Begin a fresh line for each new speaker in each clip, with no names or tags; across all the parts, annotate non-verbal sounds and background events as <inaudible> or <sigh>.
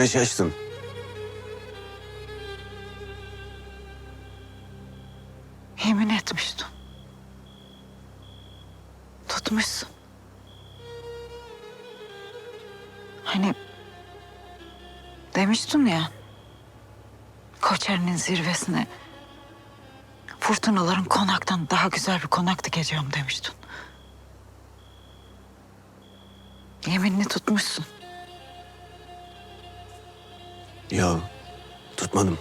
Ne şaştın?
Yemin etmiştin. Tutmuşsun. Hani demiştin ya. Koçer'in zirvesine fırtınaların konaktan daha güzel bir konak dikeceğim demiştin. Yeminini tutmuşsun.
Ya tutmadım.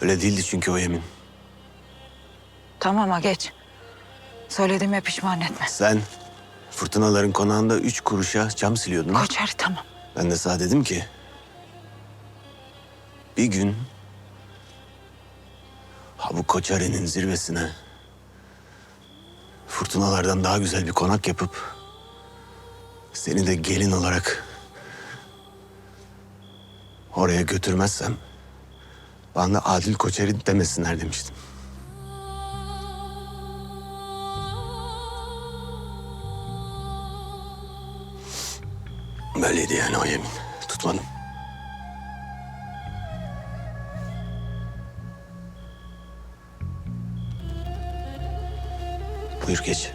Öyle değildi çünkü o yemin.
Tamam ha geç. Söylediğime pişman etme.
Sen fırtınaların konağında üç kuruşa cam siliyordun.
Koçer tamam.
Ben de sana dedim ki... Bir gün... Ha bu Koçare'nin zirvesine... Fırtınalardan daha güzel bir konak yapıp... Seni de gelin olarak... Oraya götürmezsem... Bana Adil Koçeri demesinler demiştim. Böyleydi yani o yemin. Tutmadım. Buyur geç.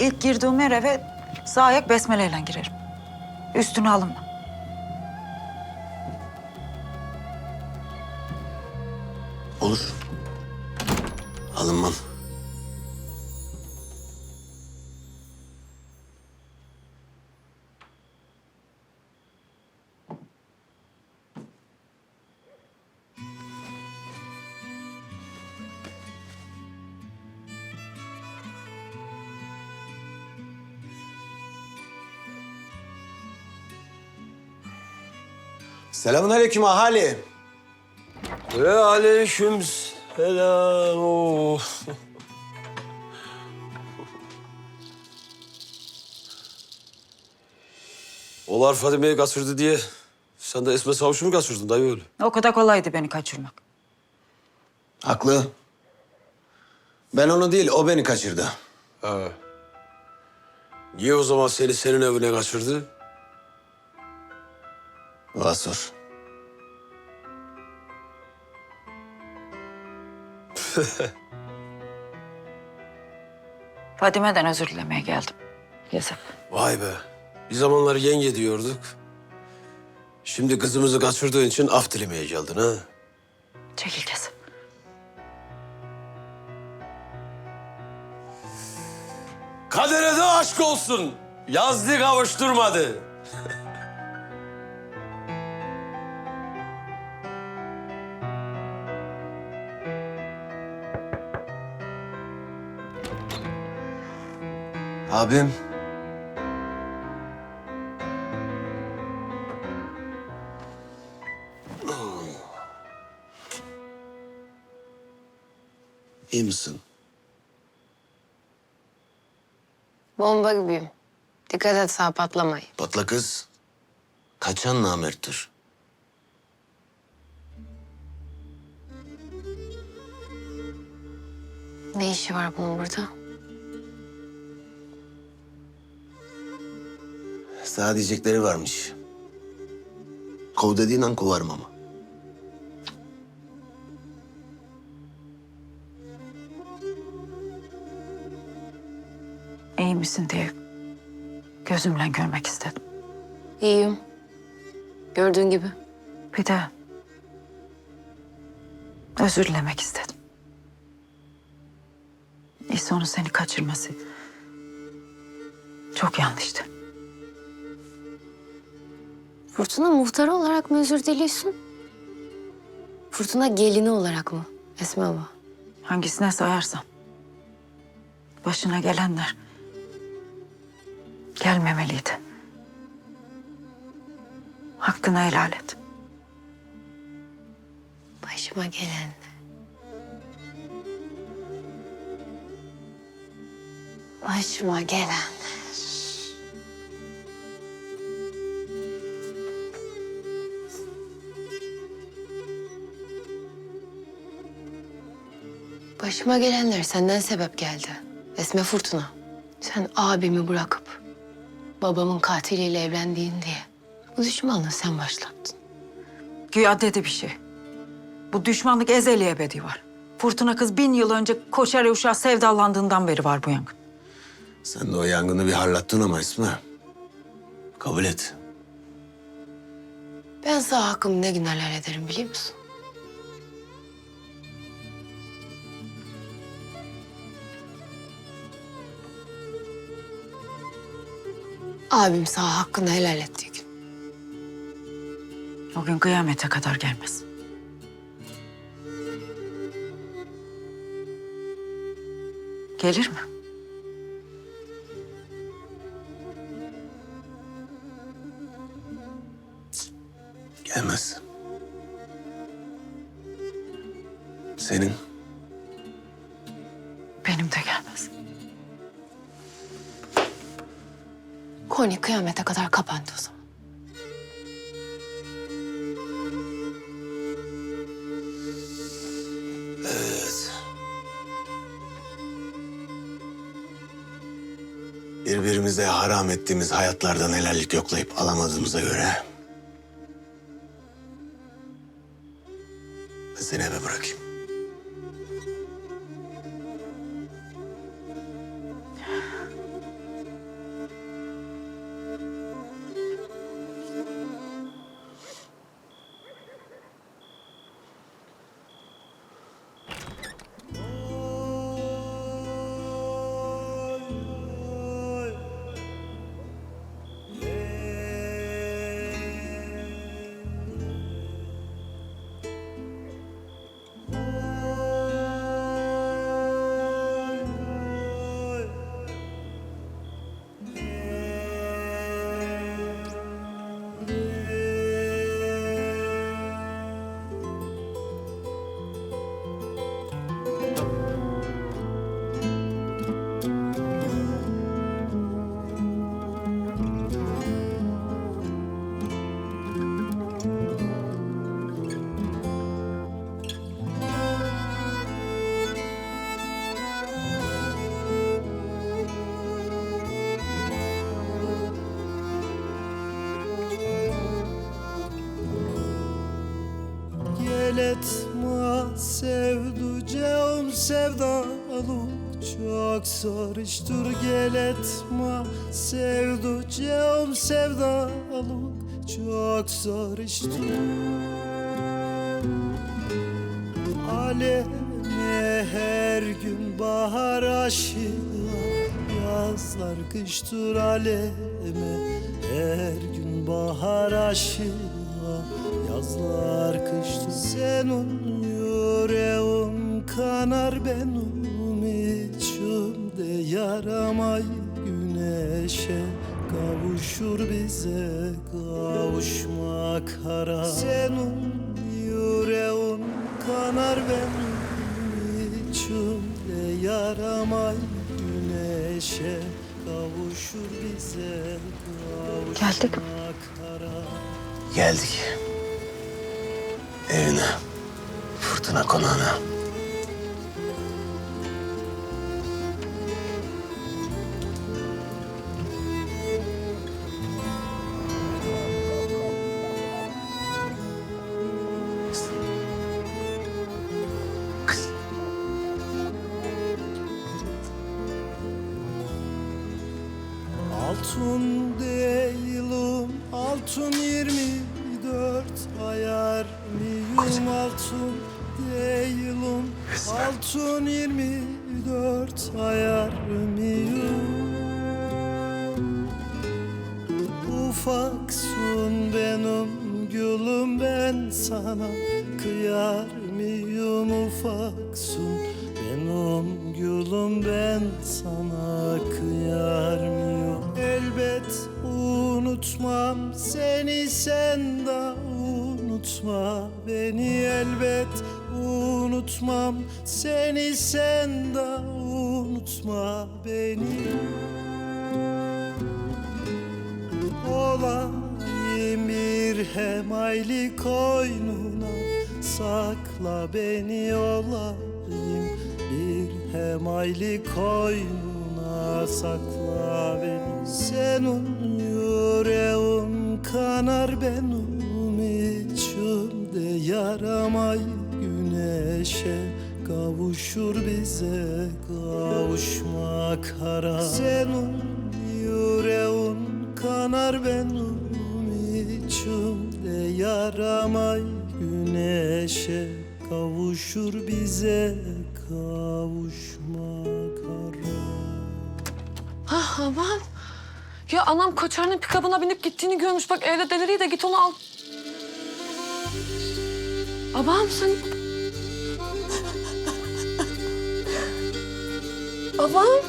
İlk girdiğim her eve sağ ayak besmeleyle girerim. Üstüne alınma.
Olur. Alınmam. Selamun aleyküm ahali.
Ve aleyküm selam. Olar Fadime'yi kaçırdı diye sen de Esme Savuş'u mu kaçırdın dayı öyle?
O kadar kolaydı beni kaçırmak.
Haklı. Ben onu değil, o beni kaçırdı.
Ha. Niye o zaman seni senin evine kaçırdı?
Vasur. <laughs>
Fadime'den özür dilemeye geldim. Yazık.
Vay be. Bir zamanlar yenge diyorduk. Şimdi kızımızı kaçırdığın için af dilemeye geldin ha?
Çekil kesin.
Kadere de aşk olsun. Yazdı kavuşturmadı.
Abim. İyi misin?
Bomba gibiyim. Dikkat et sağ patlamayın.
Patla kız. Kaçan namerttir.
Ne işi var bunun burada?
Sana diyecekleri varmış. Kov dediğin an kovarım ama.
İyi misin diye gözümle görmek istedim.
İyiyim. Gördüğün gibi.
Bir de özür dilemek istedim. İso'nun seni kaçırması çok yanlıştı.
Fırtına muhtarı olarak mı özür diliyorsun? Fırtına gelini olarak mı Esma abla?
Hangisine sayarsan. Başına gelenler gelmemeliydi. Hakkını helal et.
Başıma gelen. Başıma gelen. Başıma gelenler senden sebep geldi. Esme Fırtına. Sen abimi bırakıp babamın katiliyle evlendiğin diye bu düşmanlığı sen başlattın.
Güya dedi bir şey. Bu düşmanlık ezeli ebedi var. Fırtına kız bin yıl önce koşar uşağı sevdalandığından beri var bu yangın.
Sen de o yangını bir harlattın ama İsmail. Kabul et.
Ben sağ hakkımı ne gün helal ederim biliyor musun? Abim sağ hakkını helal ettiği gün.
O gün kıyamete kadar gelmez. Gelir mi?
Birbirimize haram ettiğimiz hayatlardan helallik yoklayıp alamadığımıza göre...
Sarıştır gel etme sevducağım sevdalı Çok sarıştır Aleme her gün bahar aşığı Yazlar kıştır aleme. Her gün bahar aşığı Yazlar kıştır. Senin yüreğin kanar benim içimde Yaramay güneşe Kavuşur bize kavuşmak hara Senin yüreğin kanar benim içimde Yaramay güneşe Kavuşur bize
Geldik mi?
kavuşmak
Geldik. Evine. Fırtına konağına.
Değilim. Altın yirmi dört ayar miyum Ufaksun benim gülüm ben sana Kıyar mıyım? Ufaksun benim gülüm ben sana Kıyar mıyım? Elbet unutmam seni sen de unutma beni elbet unutmam seni sen de unutma beni. Olayım bir hemayli koynuna Sakla beni olayım. Bir hemayli koynuna Sakla beni. Senin yüreğin kanar benim kavuşur bize kavuşmak hara Senin yüreğin kanar benim içimde Yaramay güneşe kavuşur bize kavuşmak hara
Ah aman. Ya anam koçarının pikabına binip gittiğini görmüş. Bak evde deliriyor da git onu al. Babam sen... Babam.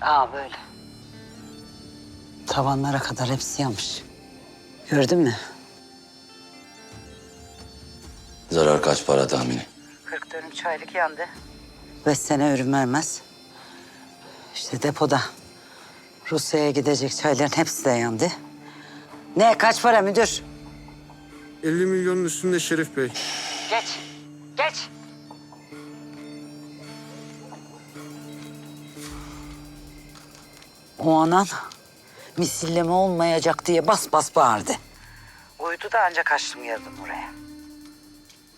Aa böyle. Tavanlara kadar hepsi yanmış. Gördün mü?
Zarar kaç para tahmini?
40 dönüm çaylık yandı. Beş sene ürün vermez. İşte depoda Rusya'ya gidecek çayların hepsi de yandı. Ne kaç para müdür?
50 milyonun üstünde Şerif Bey.
Geç. Geç. O anan misilleme olmayacak diye bas bas bağırdı. Uyudu da ancak kaçtım geldim buraya.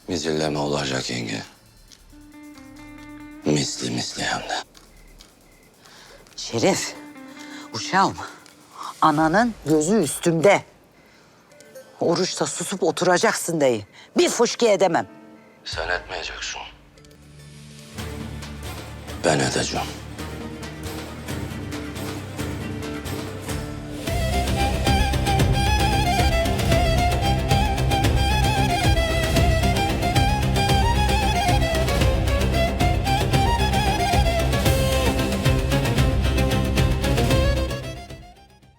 Mizilleme olacak yenge. Misli misli hem de.
Şerif, uşağım. Ananın gözü üstümde. Oruçta susup oturacaksın deyi. Bir fışkı edemem.
Sen etmeyeceksin. Ben edeceğim.